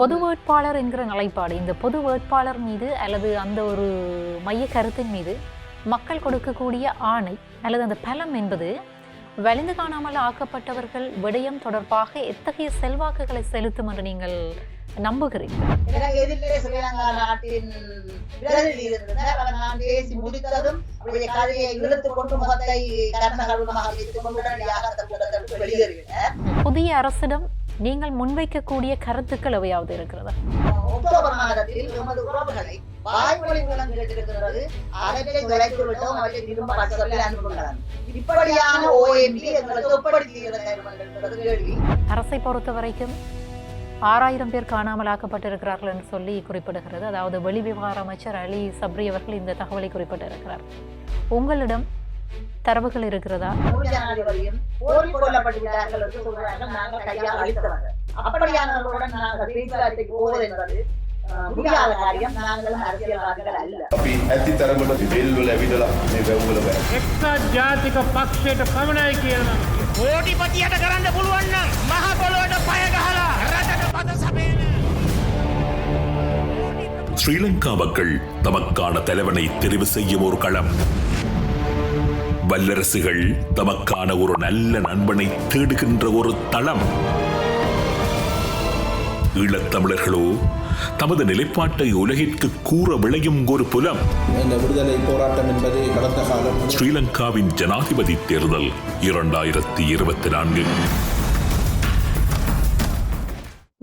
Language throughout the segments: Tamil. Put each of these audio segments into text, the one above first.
பொது வேட்பாளர் என்கிற நிலைப்பாடு இந்த பொது வேட்பாளர் மீது அல்லது அந்த ஒரு மைய கருத்தின் மீது மக்கள் கொடுக்கக்கூடிய ஆணை அல்லது அந்த பலம் என்பது வலிந்து காணாமல் ஆக்கப்பட்டவர்கள் விடயம் தொடர்பாக எத்தகைய செல்வாக்குகளை செலுத்தும் என்று நீங்கள் நம்புகிறீர்கள்? புதிய அரசிடம் நீங்கள் முன்வைக்கக்கூடிய கருத்துக்கள் எவையாவது இருக்கிறதா? அக்டோபர் மாதத்தில் எமது உறவுகளை வாய்மொழி மூலம் கேட்டிருக்கிறது அவற்றை தொலைத்து விட்டோம் அவற்றை திரும்ப வாட்ஸ்அப்பில் அனுப்புகிறார் இப்படியான ஓஎம்பி எங்களுக்கு என்பது கேள்வி. அரசை பொறுத்த வரைக்கும் ஆறாயிரம் பேர் காணாமல் ஆக்கப்பட்டிருக்கிறார்கள் என்று சொல்லி குறிப்பிடுகிறது. அதாவது வெளிவிவகார அமைச்சர் அலி சப்ரி அவர்கள் இந்த தகவலை குறிப்பிட்டிருக்கிறார். உங்களிடம் தரவுகள் இருக்கிறதா முழு ஜனாதிபதியும் போரில் கொல்லப்பட்டு விட்டார்கள் என்று சொல்கிறார்கள் நாங்கள் கையால் அழித்தவர்கள் அப்படியானவர்களுடன் நாங்கள் பேச்சுவார்த்தைக்கு போவது என்பது அஹ், முடியாத காரியம் நாங்களும் அரசியல்வாதிகள் அல்ல අපි ඇති තරමට වෙල්වල ඇවිදලා මේ වැව්වල බෑ. එක්සත් ජාතික පක්ෂයට පමණයි කියලා නම් කෝටිපතියට කරන්න පුළුවන්න මහ පොලොවට පය ගහලා රටට පද සපේන ஸ்ரீலங்கா மக்கள் தமக்கான தலைவனை தெரிவு செய்யும் ஒரு களம் வல்லரசுகள் தமக்கான ஒரு நல்ல நண்பனை தேடுகின்ற ஒரு தளம். ஈழத்தமிழர்களோ தமது நிலைப்பாட்டை உலகிற்கு கூற விளையும் ஒரு புலம். இந்த விடுதலை போராட்டம் என்பது கடந்த காலம். ஸ்ரீலங்காவின் ஜனாதிபதி தேர்தல் இரண்டாயிரத்தி இருபத்தி நான்கு.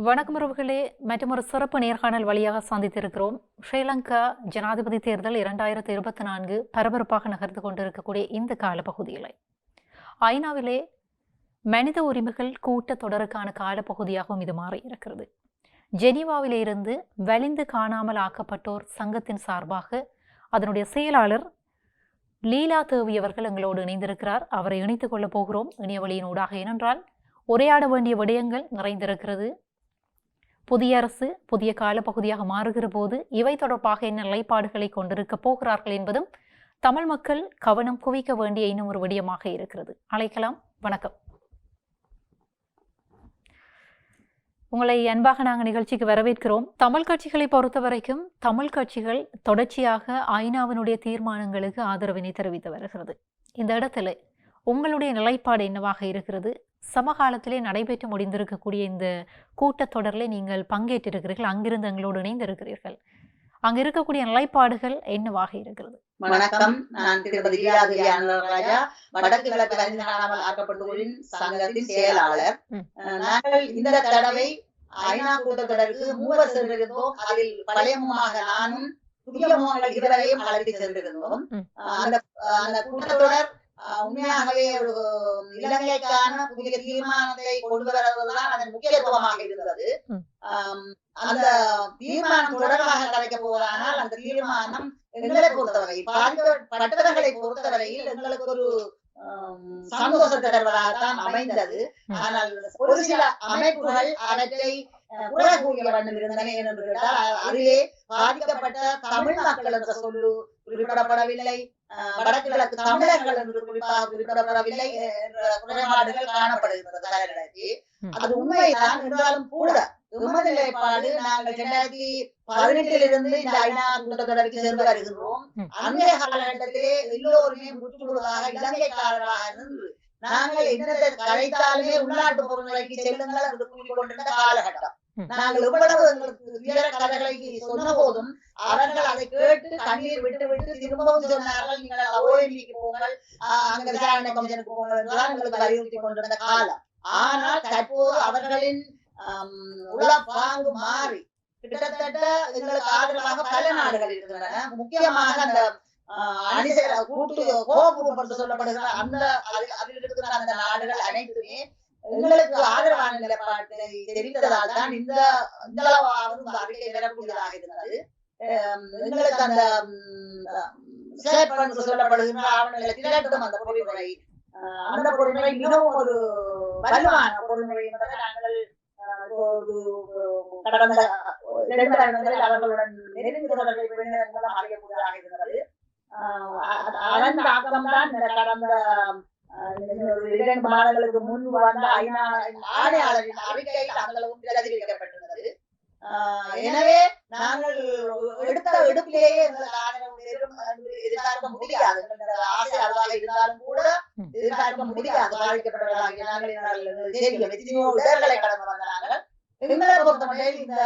வணக்கம் உறவுகளே. மற்றொரு சிறப்பு நேர்காணல் வழியாக சந்தித்திருக்கிறோம். ஸ்ரீலங்கா ஜனாதிபதி தேர்தல் இரண்டாயிரத்தி இருபத்தி நான்கு பரபரப்பாக நகர்ந்து கொண்டிருக்கக்கூடிய இந்த காலப்பகுதியில். ஐநாவிலே மனித உரிமைகள் கூட்டத் தொடருக்கான காலப்பகுதியாகவும் இது மாறி இருக்கிறது ஜெனீவாவிலே இருந்து வலிந்து காணாமல் ஆக்கப்பட்டோர் சங்கத்தின் சார்பாக அதனுடைய செயலாளர் லீலா தேவி அவர்கள் எங்களோடு இணைந்திருக்கிறார். அவரை இணைத்துக் கொள்ளப் போகிறோம். இணைய வழியின் ஊடாக ஏனென்றால் உரையாட வேண்டிய விடயங்கள் நிறைந்திருக்கிறது. புதிய அரசு புதிய காலப்பகுதியாக மாறுகிற போது இவை தொடர்பாக என்ன நிலைப்பாடுகளை கொண்டிருக்க போகிறார்கள் என்பதும் தமிழ் மக்கள் கவனம் குவிக்க வேண்டிய இன்னும் ஒரு விடயமாக இருக்கிறது. அழைக்கலாம். வணக்கம். உங்களை அன்பாக நாங்கள் நிகழ்ச்சிக்கு வரவேற்கிறோம். தமிழ் கட்சிகளை பொறுத்த வரைக்கும் தமிழ் கட்சிகள் தொடர்ச்சியாக ஐநாவினுடைய தீர்மானங்களுக்கு ஆதரவினை தெரிவித்து வருகிறது. இந்த இடத்துல உங்களுடைய நிலைப்பாடு என்னவாக இருக்கிறது? சமகாலத்திலே நடைபெற்று முடிந்திருக்கக்கூடிய இந்த கூட்டத்தொடரில் நீங்கள் பங்கேற்றிருக்கிறீர்கள் அங்கிருந்து எங்களோடு இணைந்திருக்கிறீர்கள். அங்க இருக்கக்கூடிய நிலைப்பாடுகள் என்னவாக இருக்கிறது? வணக்கம். நான் லீலாதேவி அனுராஜா வடக்கு கிழக்கு வரைந்து காணாமல் ஆக்கப்பட்டோரின் சங்கத்தின் செயலாளர். நாங்கள் இந்த தடவை ஐநா கூட்டத்தொடருக்கு மூவர் சென்றிருந்தோம். அதில் பழைய முகமாக நானும் புதிய முகங்கள் இருவரையும் அழைத்து சென்றிருந்தோம். அந்த அந்த கூட்டத்தொடர் உண்மையாகவே ஒரு இலங்கைக்கான புதிய தீர்மானத்தை கொண்டு வருவதுதான் அதன் முக்கியத்துவமாக இருந்தது. அந்த தீர்மானம் தொடர்பாக கலைக்க போவதானால் அந்த தீர்மானம் எங்களை பொறுத்தவரை பாதிக்கப்பட்டவர்களை பொறுத்தவரையில் எங்களுக்கு ஒரு சந்தோஷத்தை தருவதாகத்தான் அமைந்தது. ஆனால் ஒரு சில அமைப்புகள் அவற்றை அஹ், குறை கூறிய வண்ணம் இருந்தன என்று கேட்டால் அ- அதிலே பாதிக்கப்பட்ட தமிழ் மக்கள் என்ற சொல்லு குறிப்பிடப்படவில்லை வடக்கு கிழக்கு தமிழர்கள் என்று குறிப்பாக குறிப்பிடப்படவில்லை என்ற குறைபாடுகள் ம். அது உண்மைதான் என்றாலும் கூட எமது நிலைப்பாடு நாங்கள் இரண்டாயிரத்தி பதினெட்டில் இருந்து இந்த ஐநா கூட்டத்தொடருக்கு சென்று வருகின்றோம் ம். அன்றைய காலகட்டத்திலே எல்லோருமே முற்றுமுழுதாக இலங்கைக்காரராக இருந்து நாங்கள் என்னத்தை கலைத்தாலுமே உள்நாட்டு பொருள்களுக்கு செல்லுங்கள் என்று கூறிக்கொண்டிருந்த காலகட்டம். நாங்கள் இவ்வளவு எங்களுக்கு வீர கதைகளை சொன்ன போதும் அவர்கள் அதை கேட்டு கண்ணீர் விட்டு விட்டு திரும்பவும் சொன்னார்கள் நீங்கள் ஓஎம்பிக்கு போங்கள். அங்க விசாரணை கமிஷனுக்கு போங்கள் என்றுதான் எங்களுக்கு அறிவுறுத்தி கொண்டிருந்த காலம். ஆனால் தற்போது அவர்களின் ஆம், உள பாங்கு மாறி கிட்டத்தட்ட எங்களுக்கு ஆதரவாக பல நாடுகள் இருக்கின்றன. முக்கியமாக அந்த அணிசேர கூட்டு கோபுரம் சொல்லப்படுகிற அந்த அதில் இருக்கிற அந்த நாடுகள் அனைத்துமே உங்களுக்கு ஆதரவான நிலைப்பாட்டை தெரிவித்ததால் தான் இந்த இந்த அளவாவது அறிக்கை பெறக்கூடியதாக இருந்தது. எங்களுக்கு அந்த சேப் சொல்லப்படுகின்ற ஆவணங்களை திரட்டும் அந்த பொறிமுறை. அந்த பொறிமுறை மிகவும் ஒரு வலுவான பொறிமுறை என்பதை நாங்கள் கடந்த இரண்டு வருடங்களில் அவர்களுடன் நெருங்கிய தொடர்பை மூலம் அறியக்கூடியதாக இருந்தது. அதன் தாக்கம்தான் கடந்த இரண்டு மாதங்களுக்கு முன்பு வந்த ஐநா ஆணையாளரின் அறிக்கையில் பிரதிபலிக்கப்பட்டிருந்தது ஆஹ் எனவே நாங்கள் எடுத்த எடுப்பிலேயே எதிர்பார்க்க முடியாது. ஆசை அதுவாக இருந்தாலும் கூட. எதிர்பார்க்க முடியாது. பாதிக்கப்பட்டவர்களாகிய நாங்கள் தெரியும் எத்தனையோ இடர்களை கடந்து வந்த நாங்கள் எங்களை பொறுத்தமட்டில் இந்த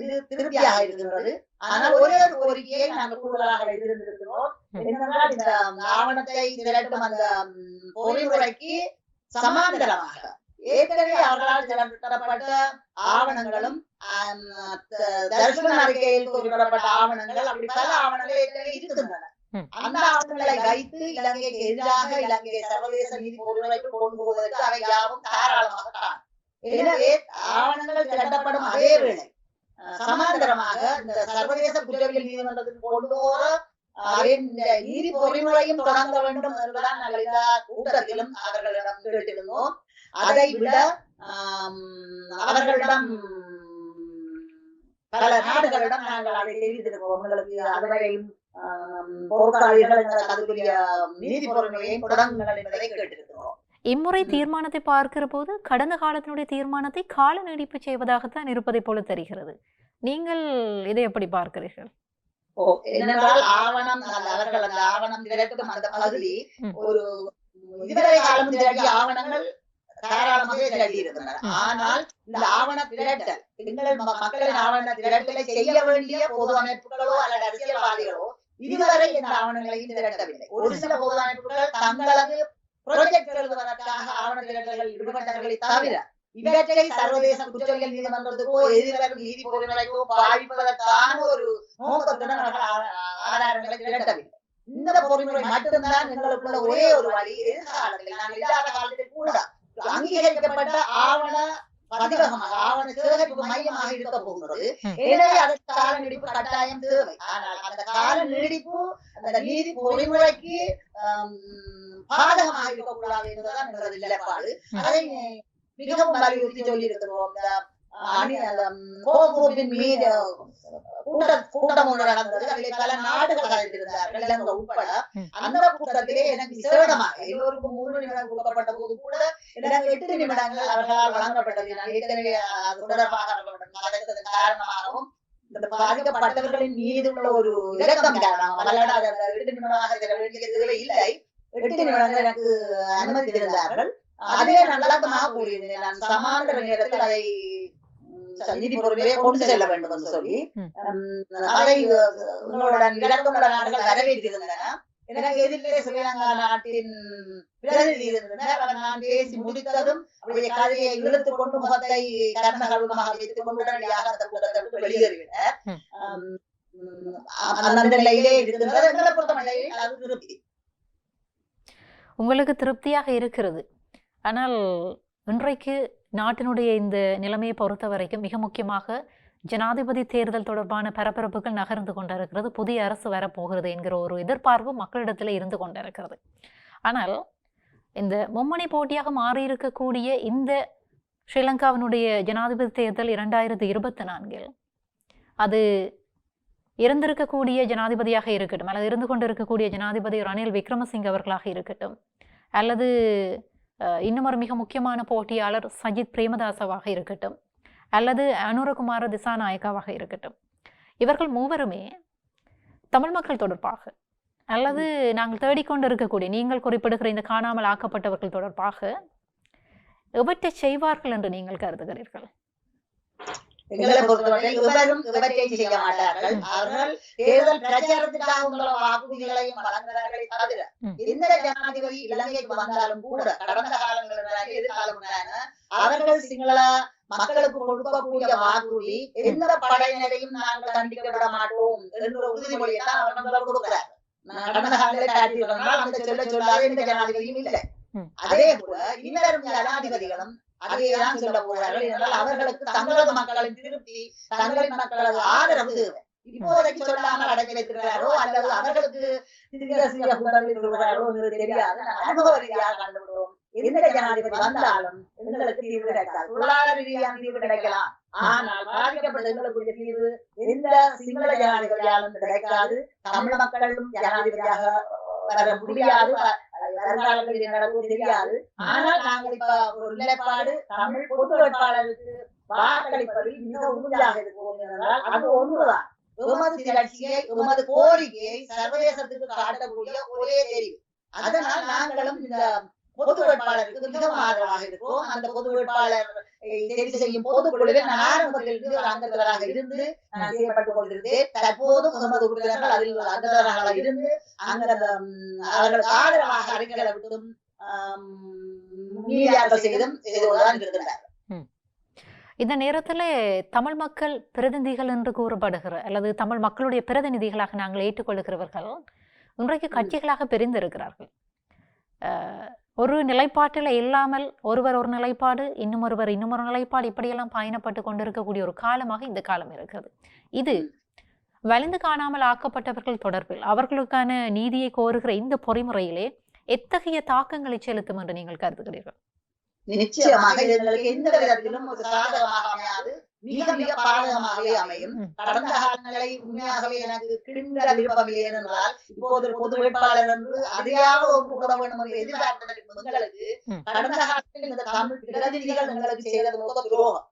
இது திருப்தியாக இருக்கின்றது. ஆனால் ஒரே ஒரு கோரிக்கையை நாங்கள் கூடுதலாக வைத்திருந்திருக்கிறோம். ம். என்னவென்றால் இந்த ஆவணத்தை திரட்டும் அந்த பொறிமுறைக்கு சமாந்தரமாக. ஏற்கனவே அவர்களால் திரட்டப்பட்ட ஆவணங்களும் தரிசன அறிக்கையில் குறிப்பிடப்பட்ட ஆவணங்கள் அப்படி பல ஆவணங்கள் ஏற்கனவே இருக்கின்றன. அந்த ஆவணங்களை வைத்து இலங்கைக்கு எதிராக இலங்கை சர்வதேச நீதி பொறிமுறைக்கு கொண்டு போவதற்கு அவை யாவும் தாராளமாக எனவே ஆவணங்கள் திரட்டப்படும் அதே வேளை சமாந்தரமாக இந்த சர்வதேச குற்றவியல் நீதிமன்றத்துக்கு கொண்டு போற அவையின் நீதி பொறிமுறையும் தொடங்க வேண்டும் என்பதுதான் நாங்கள் எல்லா கூட்டத்திலும் அவர்களிடம் கேட்டிருந்தோம். அதை விட அவர்களிடம் பல நாடுகளிடம் நாங்கள் அதை செய்திருக்கோம் உங்களுக்கு அதுவரையும் ஆம், அதுக்குரிய நீதி பொறுமையையும் தொடங்குங்கள் என்பதை கேட்டிருக்கிறோம். இம்முறை தீர்மானத்தை பார்க்கிற போது கடந்த காலத்தினுடைய தீர்மானத்தை கால நீடிப்பு செய்வதாகத்தான் இருப்பதை போல தெரிகிறது. நீங்கள் இதை எப்படி பார்க்கிறீர்கள்? என்னென்றால் ஆவணம் அவர்கள் அந்த ஆவணம் திரட்டும் அந்த பகுதி. ஒரு இதுவரை காலம் திரட்டிய ஆவணங்கள் தாராளமாக திரட்டி இருக்கின்றன. ஆனால் இந்த ஆவண திரட்டல் எங்கள் மக்களின் ஆவண திரட்டலை செய்ய வேண்டிய பொது அமைப்புகளோ அல்லது அரசியல்வாதிகளோ இதுவரை இந்த ஆவணங்களையும் திரட்டவில்லை ஒரு சில பொது அமைப்புகள் தங்களது ப்ராஜெக்ட் எழுதுவதற்காக ஆவண திரட்டல்கள் ஈடுபட்டவர்களை தவிர இவற்றை சர்வதேச குற்றவியல் நீதிமன்றத்துக்கோ எதிர்வரும் நீதி பொறிமுறைக்கோ பாதிப்பதற்கான ஒரு நோக்கத்துடன் ஆதாரங்களை திரட்டவில்லை. இந்த பொறிமுறை மட்டும்தான் எங்களுக்குள்ள ஒரே ஒரு வழி எதிர்காலத்தில். நாங்கள் இல்லாத காலத்தில் கூட அங்கீகரிக்கப்பட்ட ஆவண பதிவகமாக ஆவண சேகரிப்பு மையமாக இருக்க போகிறது. எனவே அதற்கு கால நீடிப்பு கட்டாயம் தேவை. ஆனால் அந்த கால நீடிப்பு அந்த நீதி பொறிமுறைக்கு பாதகமாக இருக்கக்கூடாது என்பதுதான் எங்களது நிலைப்பாடு. அதை மிகவும் வலியுறுத்தி சொல்லி இருக்கிறோம் கோபுரத்தின் மீது கூட்ட கூட்டம் ஒன்று நடந்தது. அதில் பல நாடுகள் கலந்திருந்தார்கள். இலங்கை உட்பட. அந்த கூட்டத்திலே எனக்கு விசேடமாக எல்லோருக்கும் மூன்று நிமிடம் கொடுக்கப்பட்ட போது கூட எனக்கு எட்டு நிமிடங்கள் அவர்களால் வழங்கப்பட்டது. நான் ஏற்கனவே அது தொடர்பாக காரணமாகவும் இந்த பாதிக்கப்பட்டவர்களின் மீது உள்ள ஒரு இரக்கம் காரணம் எட்டு நிமிடமாக தர வேண்டிய தேவை இல்லை எட்டு நிமிடங்கள் எனக்கு அனுமதித்திருந்தார்கள். அதிலே நான் விளக்கமாக கூறியிருந்தேன் நான் சமாந்தர நேரத்தில் அதை நீதி பொறுமையை கொண்டு செல்ல வேண்டும் என்று சொல்லி அதை உங்களுடன் விளக்கமுள்ள நாடுகள் வரவேற்றிருந்தன. எனக்கு எதிரிலே ஸ்ரீலங்கா நாட்டின் பிரதிநிதி இருந்தனர். நான் பேசி முடித்ததும் அவருடைய கதையை இழுத்துக் கொண்டு முகத்தை கர்ணகர்வமாக வைத்துக் கொண்டு உடனடியாக அந்த கூட்டத்தை ம், அந்த நிலையிலே இருக்கின்றது எங்களை பொறுத்தமட்டில் அது திருப்தி. உங்களுக்கு திருப்தியாக இருக்கிறது. ஆனால் இன்றைக்கு நாட்டினுடைய இந்த நிலைமையை பொறுத்த வரைக்கும் மிக முக்கியமாக ஜனாதிபதி தேர்தல் தொடர்பான பரபரப்புகள் நகர்ந்து கொண்டிருக்கிறது. புதிய அரசு வரப்போகிறது என்கிற ஒரு எதிர்பார்ப்பு மக்களிடத்தில் இருந்து கொண்டிருக்கிறது. ஆனால் இந்த மும்மணி போட்டியாக மாறியிருக்கக்கூடிய இந்த ஸ்ரீலங்காவினுடைய ஜனாதிபதி தேர்தல் இரண்டாயிரத்தி இருபத்தி நான்கில் அது இருந்திருக்கக்கூடிய ஜனாதிபதியாக இருக்கட்டும் அல்லது இருந்து கொண்டிருக்கக்கூடிய ஜனாதிபதி ரணில் விக்ரமசிங்க அவர்களாக இருக்கட்டும் அல்லது இன்னும் ஒரு மிக முக்கியமான போட்டியாளர் சஜித் பிரேமதாசவாக இருக்கட்டும் அல்லது அனுரகுமார திசாநாயக்காவாக இருக்கட்டும். இவர்கள் மூவருமே தமிழ் மக்கள் தொடர்பாக அல்லது நாங்கள் தேடிக்கொண்டு இருக்கக்கூடிய நீங்கள் குறிப்பிடுகிற இந்த காணாமல் ஆக்கப்பட்டவர்கள் தொடர்பாக எவற்றை செய்வார்கள் என்று நீங்கள் கருதுகிறீர்கள்? எங்களை பொறுத்தவரை இவரும் இவற்றை செய்ய மாட்டார்கள் அவர்கள் தேர்தல் பிரச்சாரத்துக்காக உங்களோட வாக்குறுதிகளையும் வழங்குகிறார்களே தவிர. எந்த ஜனாதிபதி இலங்கைக்கு வந்தாலும் கூட கடந்த காலங்களில் எதிர்காலம் அவர்கள் சிங்கள மக்களுக்கு கொடுக்கக்கூடிய வாக்குறுதி எந்த படையினரையும் நாங்கள் தண்டிக்க விட மாட்டோம் என்ற உறுதிமொழியை தான் அவர்கள் கொடுக்கிறார்கள் நான் கடந்த காலங்களில் காட்டியிருந்தால் அந்த சொல்ல சொல்லாத எந்த ஜனாதிபதியும் இல்லை. அதே போல இனிவரும் ஜனாதிபதிகளும் அதையேதான் சொல்ல போகிறார்கள் என்றால் அவர்களுக்கு தங்களது மக்களின் திருப்தி தங்களின் மக்களது ஆதரவு இப்போதைக்கு சொல்லாமல் அடக்கி வைத்திருக்கிறாரோ அல்லது அவர்களுக்கு சிறிய சிறிய கூட்டத்தில் இருக்கிறாரோ என்று தெரியாது அனுபவ ரீதியாக கண்டுவிடுவோம் எந்த ஜனாதிபதி வந்தாலும் எங்களுக்கு தீர்வு கிடைக்காது பொருளாதார ரீதியான தீர்வு கிடைக்கலாம். ஆனால் பாதிக்கப்பட்ட எங்களுக்குரிய தீர்வு எந்த சிங்கள ஜனாதிபதியாலும் கிடைக்காது. தமிழ் மக்களும் ஜனாதிபதியாக வர முடியாது. வருங்காலத்தில் வருங்காலங்களில் நடக்கும் தெரியாது. ஆனால் நாங்கள் இப்ப ஒரு நிலைப்பாடு தமிழ் பொது வேட்பாளருக்கு வாக்களிப்பதில் மிக உறுதியாக இருக்கிறோம் என்றால் அது ஒன்றுதான். உமது திரட்சியை உமது கோரிக்கையை சர்வதேசத்துக்கு காட்டக்கூடிய ஒரே தெரிவு. அதனால் நாங்களும் இந்த பொது வேட்பாளருக்கு மிகவும் ஆதரவாக இருக்கிறோம் அந்த பொது வேட்பாளர் தெரிவு செய்யும் பொதுக்குழுவில் நான் ஆரம்பத்தில் ஒரு அங்கத்தவராக இருந்து நான் செய்யப்பட்டுக் கொண்டிருந்தேன் தற்போதும் எமது உறுப்பினர்கள் அதில் அங்கத்தவராக இருந்து அங்க அவர்களுக்கு ஆதரவாக அறிக்கைகளை விட்டும் ஆம், மீடியாக்கள் செய்தும் செய்துதான் இருக்கின்றார் இந்த நேரத்தில் தமிழ் மக்கள் பிரதிநிதிகள் என்று கூறப்படுகிற அல்லது தமிழ் மக்களுடைய பிரதிநிதிகளாக நாங்கள் ஏற்றுக்கொள்கிறவர்கள் இன்றைக்கு கட்சிகளாக பிரிந்திருக்கிறார்கள். ஒரு நிலைப்பாட்டில் இல்லாமல் ஒருவர் ஒரு நிலைப்பாடு இன்னும் ஒருவர் இன்னும் ஒரு நிலைப்பாடு இப்படியெல்லாம் பயணப்பட்டு கொண்டிருக்கக்கூடிய ஒரு காலமாக இந்த காலம் இருக்கிறது. இது வலிந்து காணாமல் ஆக்கப்பட்டவர்கள் தொடர்பில் அவர்களுக்கான நீதியை கோருகிற இந்த பொறிமுறையிலே எத்தகைய தாக்கங்களை செலுத்தும் என்று நீங்கள் கருதுகிறீர்கள்? நிச்சயமாக எந்த விதத்திலும் ஒரு சாதகமாக அமையாது. மிக மிக பாதகமாகவே அமையும். கடந்த காலங்களை உண்மையாகவே எனக்கு கிண்ட விருப்பம் ஏனென்றால் இப்போது ஒரு பொது வேட்பாளர் என்று அதையாக ஒப்புக்கூட வேண்டும் என்று எதிர்பார்த்த எங்களுக்கு. கடந்த காலத்தில் இந்த தமிழ் பிரதிநிதிகள் எங்களுக்கு செய்தது மொத்த துரோகம்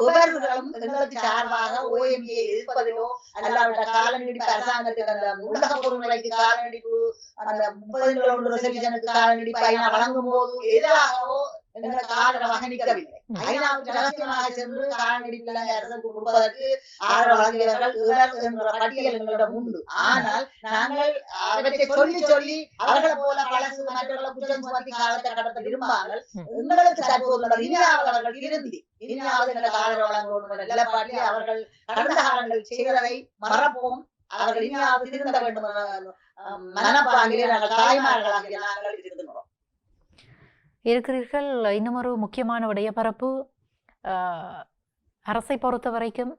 உபர்களும் எங்களுக்கு சார்பாக ஓஎம்ஏ எதிர்ப்பதிலோ அல்லாவிட்ட கால நீடிப்பு அரசாங்கத்துக்கு அந்த பொருள்களுக்கு கால நீடிப்பு அந்த முப்பது ரிசர்வேஷனுக்கு கால நீடிப்பு வழங்கும் போது எதிராகவோ எங்களுக்கு ஆதரவாக நிற்கவில்லை. ஐநாவுக்கு ரகசியமாக சென்று கால நீடிப்பில் அரசுக்கு கொடுப்பதற்கு ஆதரவு வழங்கியவர்கள் இவர் என்ற பட்டியல் எங்களிடம் உண்டு. ஆனால் நாங்கள் அவற்றை சொல்லி சொல்லி அவர்களை போல பழசு மற்றவர்களை குற்றம் சுமத்தி காலத்தை கடத்த விரும்பாமல் எங்களுக்கு தற்போது இனியாவது அவர்கள் என்ற நிலப்பாட்டில் அவர்கள் கடந்த காலங்கள் செய்ததை மறப்போம். அவர்கள் இனியாவது திருந்த வேண்டும் என்ற மனப்பாங்கிலே நாங்கள் தாய்மார்களாகிய நாங்கள் இருக்கிறீர்கள். இன்னும் ஒரு முக்கியமான விடயப்பரப்பு அரசை பொறுத்த வரைக்கும்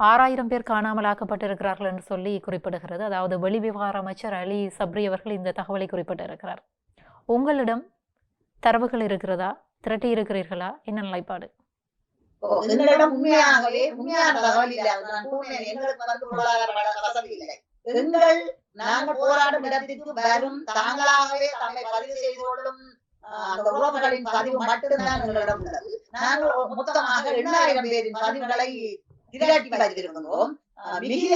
ஆறாயிரம் பேர் காணாமலாக்கப்பட்டிருக்கிறார்கள் என்று சொல்லி குறிப்பிடுகிறது. அதாவது வெளிவிவகார அமைச்சர் அலி சப்ரி அவர்கள் இந்த தகவலை குறிப்பிட்டிருக்கிறார். உங்களிடம் தரவுகள் இருக்கிறதா? திரட்டி இருக்கிறீர்களா? என்ன நிலைப்பாடு? எங்களிடம் உண்மையாகவே உண்மையான தகவல் இல்லை. எங்களுக்கு வந்து பொருளாதார வசதி இல்லை. எங்கள் நாங்கள் போராடும் இடத்திற்கு வரும் தாங்களாகவே தம்மை பதிவு செய்து கொள்ளும் அந்த உறவுகளின் பதிவு மட்டும்தான் எங்களிடம் உள்ளது. நாங்கள் மொத்தமாக எண்ணாயிரம் பேரின் பதிவுகளை திரட்டி வைத்திருந்தோம் மிகுதி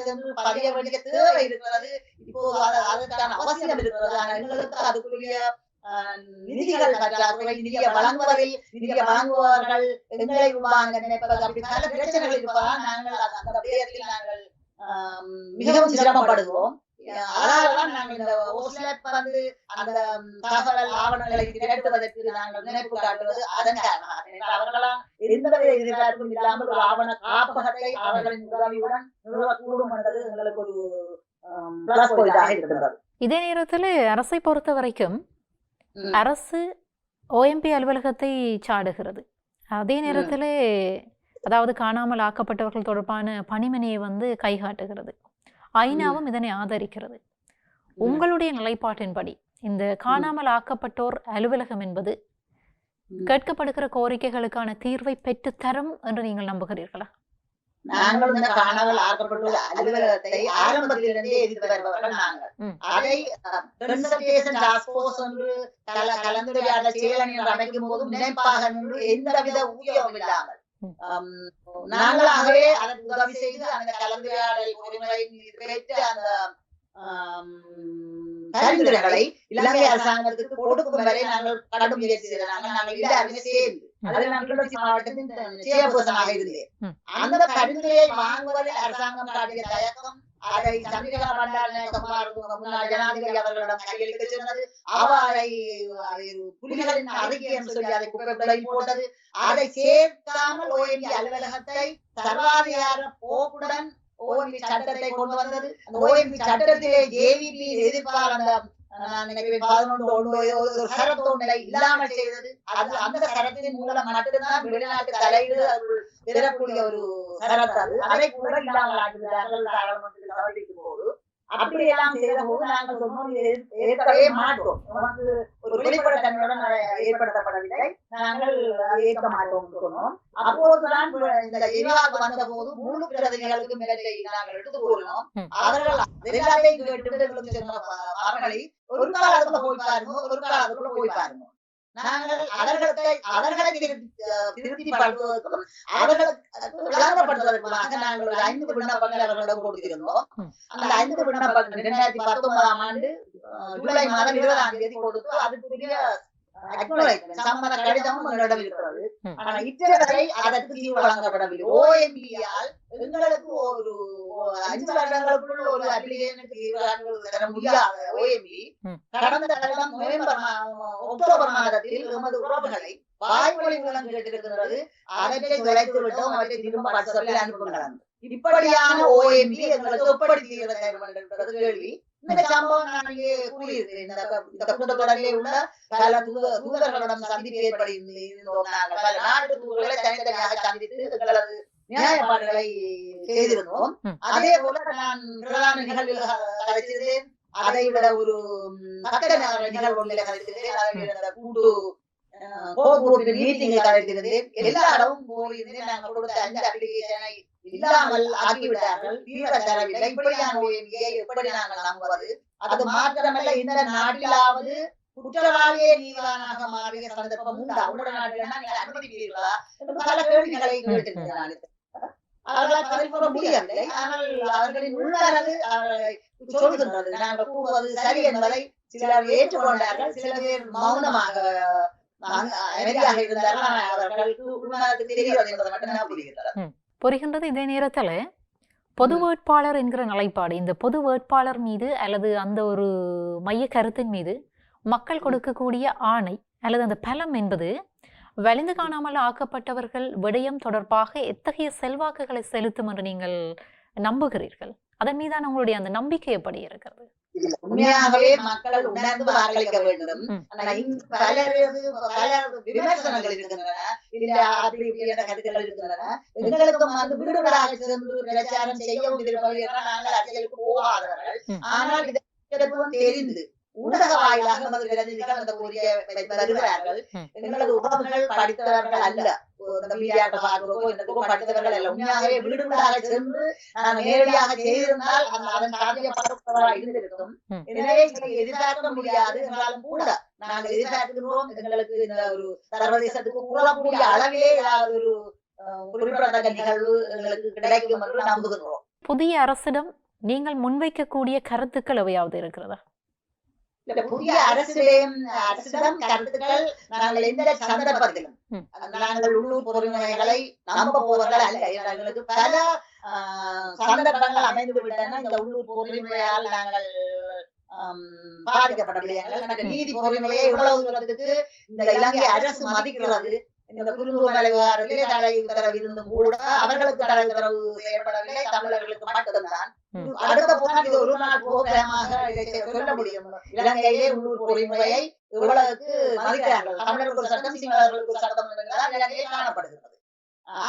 சென்று பதிய வேண்டிய தேவை இருக்கிறது. இப்போது அதற்கான அவசியம் இருக்கிறது. ஆனால் எங்களுக்கு அதுக்குரிய நிதிகள் பற்றாக்குறை நிதியை வழங்குவதில் நிதியை வழங்குபவர்கள் எங்களை வாங்க நினைப்பது அப்படி பல பிரச்சனைகள் இருப்பதால் நாங்கள் அந்த- பேரில் நாங்கள் மிகவும் சிரமப்படுகிறோம். அதனாலதான் நாங்கள் இந்த ஓஸ்லெப் வந்து அந்த ம், தகவல் ஆவணங்களை திரட்டுவதற்கு நாங்கள் நினைப்பு காட்டுவது அதன் காரணமாக ஏனென்றால் அவர்களால் எந்தவித எதிர்பார்ப்பும் இல்லாமல் ஒரு ஆவண காப்பகத்தை அவர்களின் உதவியுடன் நிறுவக்கூடும் என்பது எங்களுக்கு ஒரு பிளஸ் பாயிண்டாக இருக்கின்றது. இதே நேரத்தில் அரசை பொறுத்த வரைக்கும். அரசு ஓஎம்பி அலுவலகத்தை சாடுகிறது. அதே நேரத்தில் அதாவது காணாமல் ஆக்கப்பட்டவர்கள் தொடர்பான பணிமனையை வந்து கைகாட்டுகிறது. ஐநாவும் இதனை ஆதரிக்கிறது. உங்களுடைய நிலைப்பாட்டின்படி இந்த காணாமல் ஆக்கப்பட்டோர் அலுவலகம் என்பது. கேட்கப்படுகிற கோரிக்கைகளுக்கான தீர்வை பெற்று தரும் என்று நீங்கள் நம்புகிறீர்களா? நாங்கள் இந்த காணாமல் ஆக்கப்பட்டுள்ள அலுவலகத்தை ஆரம்பத்திலிருந்தே எதிர்த்து வருபவர்கள் நாங்கள். அதை கன்சல்டேஷன் டாஸ்க் ஃபோர்ஸ் என்று கல கலந்துரையாடல் செயலணி அமைக்கும் போதும் நினைப்பாக நின்று எந்தவித ஊதியமும் இல்லாமல் நாங்களாகவே அதற்கு உதவி செய்து அந்த கலந்துரையாடல் பொறிமுறை பெற்று அந்த பரிந்துரைகளை இலங்கை அரசாங்கத்துக்கு கொடுக்கும் வரை நாங்கள் கடும் முயற்சி செய்தாங்க நாங்கள் எல்லாருமே சேர்ந்து அதில் மாவட்டத்தின் சேர்பர்சனாக இருந்தேன். அந்த பரிந்துரையை வாங்குவதில் அரசாங்கம் காட்டிய தயக்கம் அதை சந்திரிகா பண்டாரநாயககுமார் முன்னாள் ஜனாதிபதி அவர்களிடம் கையளிக்க சொன்னது. அவரை அதை புலிகளின் அறிக்கை என்று சொல்லி அதை குப்பை போட்டது. அதை சேர்க்காமல் ஓஎம்பி அலுவலகத்தை சர்வாதிகார போக்குடன் ஓஎம்பி சட்டத்தை கொண்டு வந்தது. அந்த ஓஎம்பி சட்டத்திலே ஜேவிபி எதிர்ப்பால் அந்த இல்லாமல் செய்தது. அது அந்த சரத்தின் மூலம் மட்டும்தான் வெளிநாட்டு தலையீடு பெறக்கூடிய ஒரு சரத்து அது கூட இல்லாமல் போது அப்படி எல்லாம் செய்த போது நாங்கள் சொன்னோம் ஏற்கவே மாட்டோம். நமக்கு ஒரு வெளிப்படைத்தன்மையுடன் ஏற்படுத்தப்படவில்லை. நாங்கள் ஏற்க மாட்டோம். சொன்னோம். அப்போதுதான் இந்த எரிவாக்கு வந்த போது முழு பிரதிநிதிகளுக்கு மேலே நாங்கள் எடுத்து கூறினோம். அவர்கள் எல்லாத்தையும் கேட்டு எங்களுக்கு சொன்ன மறுமொழி ஒரு காலத்துக்குள்ள போய் பாருங்க. ஒரு காலத்துக்குள்ள போய் பாருங்க. நாங்கள் அவர்களை அஹ், திருப்திப்படுத்துவதற்கும் அவர்களுக்கு விளங்கப்படுத்துவதற்குமாக நாங்கள் ஒரு ஐந்து விண்ணப்பங்கள் அவர்களிடம் கொடுத்திருந்தோம். அந்த ஐந்து விண்ணப்பங்கள் இரண்டாயிரத்தி பத்தொன்பதாம் ஆண்டு ஜூலை மாதம் இருபதாம் தேதி கொடுத்து அதுக்குரிய acknowledgement, சம்மத கடிதமும் எங்களிடம் இருக்கிறது. ஆனா இத்தனை அதற்கு தீர்வு வழங்கப்படவில்லை. ஓஎம்பியால் எங்களுக்கு ஒரு அஞ்சு வருடங்களுக்குள் ஒரு அப்ளிகேஷனுக்கு தீர்வு தர முடியாத ஓஎம்பி. கடந்த வருடம் நவம்பர் அக்டோபர் மாதத்தில் எமது உறவுகளை வாய்மொழி மூலம் கேட்டிருக்கிறது அவற்றை தொலைத்து விட்டோம் அவற்றை திரும்ப வாட்ஸ்அப்பில் அனுப்புகிறாங்க இப்படியான ஓஎம்பி எங்களுக்கு எப்படி தீர்வு தரும் கேள்வி இந்த சம்பவம் கூறியிருக்கிறேன் இந்த இந்த கூட்டத்தொடரிலே உள்ள பல தூத தூதர்களிடம் சந்திப்பு ஏற்படி இருந்தோம் நாங்கள் பல நாட்டு தூதர்களை தனித்தனியாக சந்தித்து எங்களது நியாயப்பாடுகளை செய்திருந்தோம். அதே போல நான் பிரதான நிகழ்வில் கலைச்சிருந்தேன் அதை விட ஒரு பக்க நிகழ்வு ஒன்றில் கலைச்சிருந்தேன் அதை கூட்டு கோபுரத்தின் மீட்டிங்கை கலைத்திருந்தேன் எல்லா இடமும் போயிருந்தேன் நாங்கள் கொடுத்த அஞ்சு அப்ளிகேஷனை இல்லாமல் ஆக்கிவிட்டார்கள். தீவிர தரவில்லை. இப்படியான ஓஎம்பியை எப்படி நாங்கள் நம்புவது? அது மாத்திரமல்ல இந்த நாட்டிலாவது குற்றவாளியே நீதிவானாக மாறிய சந்தர்ப்பம் உண்டா? உங்களோட நாட்டில் நீங்கள் அனுமதிப்பீர்களா பல கேள்விகளை நான். அவர்களால் பதில் கூற முடியவில்லை. ஆனால் அவர்களின் அவர்களை சொல்கின்றது. நாங்கள் கூறுவது சரி என்பதை சிலர் ஏற்றுக்கொண்டார்கள். சில பேர் மௌனமாக அமைதியாக அவர்களுக்கு தெரிகிறது என்பதை மட்டும்தான் புரிகின்றது இதே நேரத்தில் பொது வேட்பாளர் என்கிற நிலைப்பாடு இந்த பொது வேட்பாளர் மீது அல்லது அந்த ஒரு மைய கருத்தின் மீது மக்கள் கொடுக்கக்கூடிய ஆணை அல்லது அந்த பலம் என்பது வலிந்து காணாமல் ஆக்கப்பட்டவர்கள் விடயம் தொடர்பாக எத்தகைய செல்வாக்குகளை செலுத்தும் என்று நீங்கள் நம்புகிறீர்கள்? அதன் மீதான உங்களுடைய அந்த நம்பிக்கை எப்படி இருக்கிறது? உண்மையாகவே மக்கள் உணர்ந்து வாக்களிக்க வேண்டும். பலரது பல விமர்சனங்கள் இருக்கின்றன. இல்ல அப்படி இப்படியான கருத்துக்கள் இருக்கின்றன. எங்களுக்கும் வந்து வீடு வீடாக சென்று பிரச்சாரம் செய்ய விரும்பவில்லை என்றால் நாங்கள் அரசியலுக்கு போகாதவர்கள். ஆனால் இதற்கும் தெரிந்து ஊடக வாயிலாக நமது பிரதிநிதிகள் அந்த வைத்து வருகிறார்கள். எங்களது உறவுகள் படித்தவர்கள் அல்ல. இந்த மீடியாக்கள் பார்க்கிறோம் என்னதுக்கோ படித்தவர்கள் அல்ல. உண்மையாகவே வீடு வீடாக சென்று நாங்கள் நேரடியாக செய்திருந்தால் அந்த அதன் சாத்தியப்பட்டவர்களாக இருந்திருக்கும். ம். எனவே இதை எதிர்பார்க்க முடியாது. என்றாலும் கூட நாங்கள் எதிர்பார்க்கிறோம் எங்களுக்கு இந்த ஒரு சர்வதேசத்துக்கு கூறக்கூடிய அளவிலே ஏதாவது ஒரு அஹ், குறிப்பிடத்தக்க நிகழ்வு எங்களுக்கு கிடைக்கும் என்று நம்புகிறோம் புதிய அரசிடம் நீங்கள் முன்வைக்கக்கூடிய கருத்துக்கள் எவையாவது இருக்கிறதா? இந்த புதிய அரசிடம் அரசிடம் கருத்துக்கள் நாங்கள் எந்த சந்தர்ப்பத்திலும். நாங்கள் உள்ளூர் பொறிமுறைகளை நம்ப போவர்கள் அல்ல. எங்களுக்கு பல சந்தர்ப்பங்கள் அமைந்து விட்டன. இந்த உள்ளூர் பொறிமுறையால் நாங்கள் விடயங்கள் எனக்கு நீதி பொறிமுறையை இவ்வளவு தூரத்துக்கு இந்த இலங்கை அரசு மதிக்கிறது. இந்த குறுந்தூர் விவகாரத்திலே தடை உத்தரவு இருந்தும் கூட அவர்களுக்கு தடை உத்தரவு செய்யப்படவில்லை தமிழர்களுக்கு மட்டும்தான். அடுத்த போனால் இது ஒரு நாள் புரோகிராமாக சொல்ல முடியும். இலங்கையிலே உள்ளூர் பொறிமுறையை இவ்வளவுக்கு மதிக்கிறார்கள். தமிழர்களுக்கு ஒரு சட்டம் சிங்களர்களுக்கு ஒரு சட்டம் என்பதுதான் இலங்கையில் காணப்படுகிறது.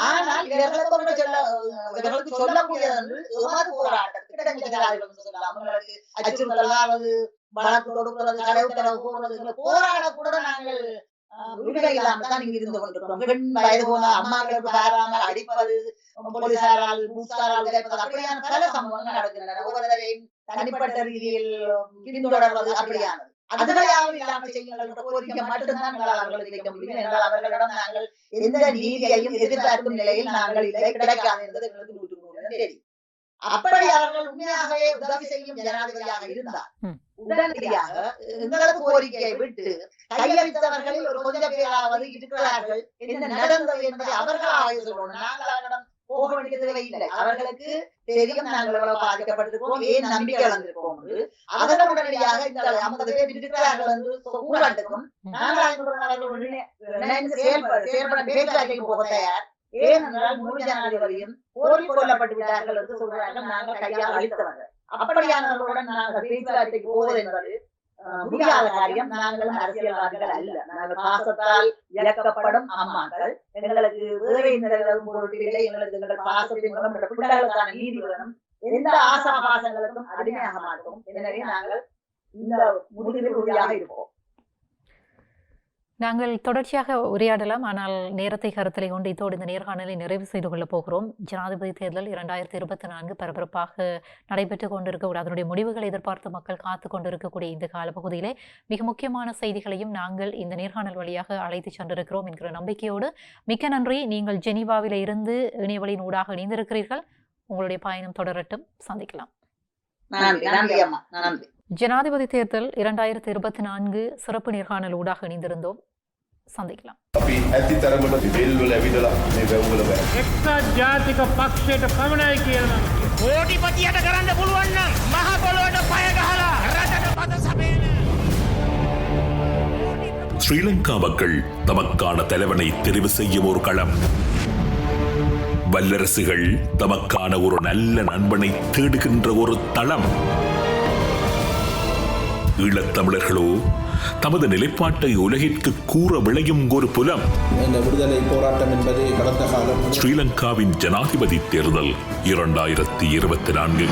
ஆனால் இவர்களுக்கு ஒன்று சொல்ல இவர்களுக்கு சொல்லக்கூடியது என்று எமது போராட்டம் திட்டமிட்டதார்கள் சொல்லலாம். அவங்களுக்கு அச்சுறுத்தலாவது வழக்கு தொடுக்கிறது கடை உத்தரவு போடுறது இந்த போராட கூட நாங்கள் உரிமை இல்லாமல் தான் இங்க இருந்து கொண்டிருக்கிறோம் பெண் வயது போன அம்மாக்களுக்கு பாராமல் அடிப்பது போலீசாரால் பூசாரால் அப்படியான பல சம்பவங்கள் நடக்கின்றன. ஒவ்வொருவரையும் தனிப்பட்ட ரீதியில் பின்தொடர்வது அப்படியானது. அதுகளையாவது இல்லாமல் செய்யுங்கள் கோரிக்கை மட்டும்தான் எங்களால் அவர்களுக்கு வைக்க முடியும். என்றால் அவர்களிடம் நாங்கள் எந்த நீதியையும் எதிர்பார்க்கும் நிலையில் நாங்கள் இல்லை. கிடைக்காது என்பது எங்களுக்கு நூற்று நூறு தெரியும் அப்படி அவர்கள் உண்மையாகவே உதவி செய்யும் ஜனாதிபதியாக இருந்தார். உடனடியாக எங்களது கோரிக்கையை விட்டு கையளித்தவர்களில் ஒரு கொஞ்ச பேராவது இருக்கிறார்கள். என்ன நடந்தது என்பதை அவர்களாக சொல்லணும் நாங்கள் அவரிடம் போக வேண்டிய தேவை இல்லை. அவர்களுக்கு தெரியும் நாங்கள் எவ்வளவு பாதிக்கப்பட்டிருக்கோம் ஏன் நம்பிக்கை இழந்திருக்கோம் என்று. அவர்கள் உடனடியாக இந்த ஐம்பது பேர் இருக்கிறார்கள் என்று கூறட்டுக்கும் நாங்கள் அவர்கள் உடனே இணைந்து செயல்பட பேச்சுவார்த்தைக்கு போக தயார். ஏனென்றால் முழு ஜனாதிபதியும் போரில் கொல்லப்பட்டு விட்டார்கள் என்று சொல்றார்கள் நாங்கள் கையால் அழித்தவர்கள். அப்படியானவர்களுடன் நாங்கள் பேச்சுவார்த்தைக்கு போவது என்பது முடியாத காரியம். நாங்கள் அரசியல்வாதிகள் அல்ல. நாங்கள் பாசத்தால் இழக்கப்படும் அம்மாக்கள். எங்களுக்கு வேறு இந்த பொருட்டிலே எங்களுக்கு எங்கள் பாசத்தின் மூலம் பிள்ளைகளுக்கான நீதி வேணும். எந்த ஆசா பாசங்களுக்கும் அடிமையாக மாட்டோம். எனவே நாங்கள் இந்த முடிவில் உறுதியாக இருப்போம். நாங்கள் தொடர்ச்சியாக உரையாடலாம். ஆனால் நேரத்தை கருத்தில் கொண்டு இதோடு இந்த நேர்காணலை நிறைவு செய்து கொள்ளப் போகிறோம். ஜனாதிபதி தேர்தல் இரண்டாயிரத்தி இருபத்தி நான்கு பரபரப்பாக நடைபெற்று கொண்டிருக்கக்கூடிய அதனுடைய முடிவுகளை எதிர்பார்த்து மக்கள் காத்து கொண்டிருக்கக்கூடிய இந்த காலப்பகுதியிலே மிக முக்கியமான செய்திகளையும் நாங்கள் இந்த நேர்காணல் வழியாக அழைத்து சென்றிருக்கிறோம் என்கிற நம்பிக்கையோடு மிக்க நன்றி. நீங்கள் ஜெனீவாவில் இருந்து இணையவழியின் ஊடாக இணைந்திருக்கிறீர்கள். உங்களுடைய பயணம் தொடரட்டும். சந்திக்கலாம். நன்றி நன்றி அம்மா நன்றி ஜனாதிபதி தேர்தல் இரண்டாயிரத்தி இருபத்தி நான்கு சிறப்பு நேர்காணல் ஊடாக இணைந்திருந்தோம் சந்திக்கலாம் අපි ඇති තරමට වෙල්වල ඇවිදලා මේ වැව්වල බෑ. එක්සත් ජාතික පක්ෂයට පමණයි කියලා නම් කෝටිපතියට කරන්න පුළුවන් නම් මහ පොළොවට පය ගහලා රටට පද සපයන ஸ்ரீலங்கா மக்கள் தமக்கான தலைவனை தெரிவு செய்யும் ஒரு களம் வல்லரசுகள் தமக்கான ஒரு நல்ல நண்பனை தேடுகின்ற ஒரு தளம். ஈழத்தமிழர்களோ தமது நிலைப்பாட்டை உலகிற்கு கூற விளையும் ஒரு புலம். விடுதலை போராட்டம் என்பது கடந்த காலம். ஸ்ரீலங்காவின் ஜனாதிபதி தேர்தல் இரண்டாயிரத்தி இருபத்தி நான்கு.